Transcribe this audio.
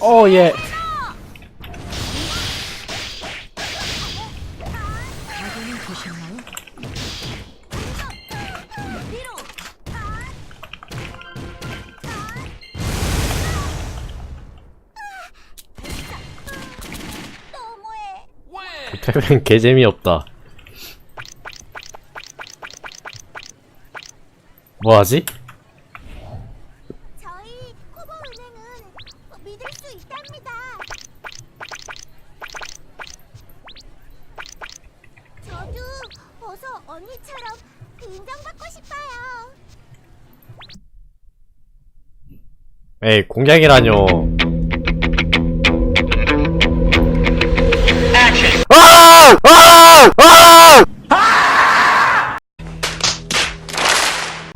어, 예. 태블 개재미 없다. 뭐 하지? 코보은행은 믿을 수 있답니다. 저도 어서 언니처럼 인정받고 싶어요. 에이, 공략이라뇨.